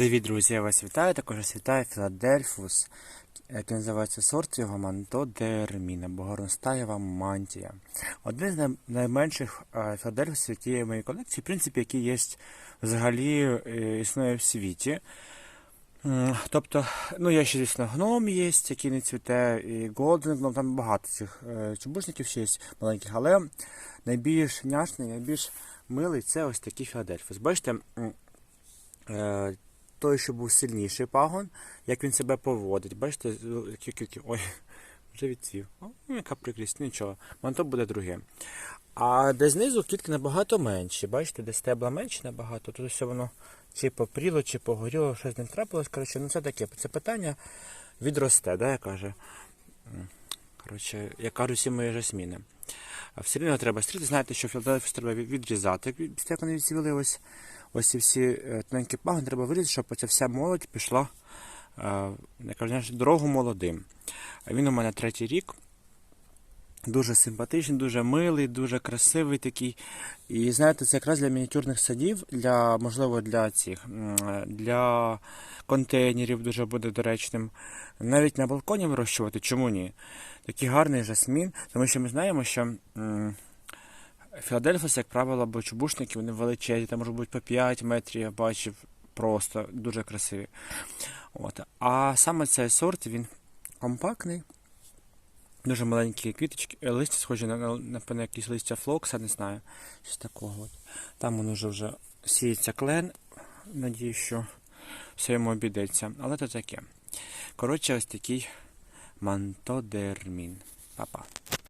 Привіт, друзі! Я вас вітаю. Також вас вітає Філадельфус, який називається сорт його Манто Дермін, або горностаєва мантія. Один з найменших е, філадельфусів, які є в моїй колекції, в принципі, які є взагалі е, існує в світі. Тобто, ну є ще, звісно, гном є, який не цвіте, і голден гном, там багато цих е, чубушників ще є маленьких, але найбільш няшний, найбільш милий це ось такий Філадельфус. Бачите, той, що був сильніший пагон, як він себе поводить. Бачите, які кільки. Ой, вже відцвів. О, ну, яка прикрість, нічого. Манто буде друге. А де знизу квітки набагато менші. Бачите, де стебла менші набагато, тут все воно чи попріло, чи погоріло, щось ним трапилось. Коротше, ну це таке. Це питання відросте, да, я каже. М, Коротше, як кажуть всі мої жасміни. А все рівно треба стріти. Знаєте, що Філадельфію треба відрізати. Як- вони відцвіли ось, ось ці всі е, тоненькі пагони, треба вирізати, щоб ця вся молодь пішла, е, дорогу молодим. Він у мене третій рік. Дуже симпатичний, дуже милий, дуже красивий такий. І знаєте, це якраз для мініатюрних садів, для, можливо, для цих, е, для контейнерів дуже буде доречним. Навіть на балконі вирощувати, чому ні? Такий гарний жасмін, тому що ми знаємо, що м, Філадельфос, як правило, або чубушники, вони величезні, там можуть бути по 5 метрів, я бачив, просто дуже красиві. От. А саме цей сорт, він компактний, дуже маленькі квіточки, е, листя схожі на, напевно, якісь листя флокса, не знаю, щось такого. От. Там воно вже вже сіється клен, надію, що все йому обійдеться, але то таке. Коротше, ось такий мантодермін. Па-па.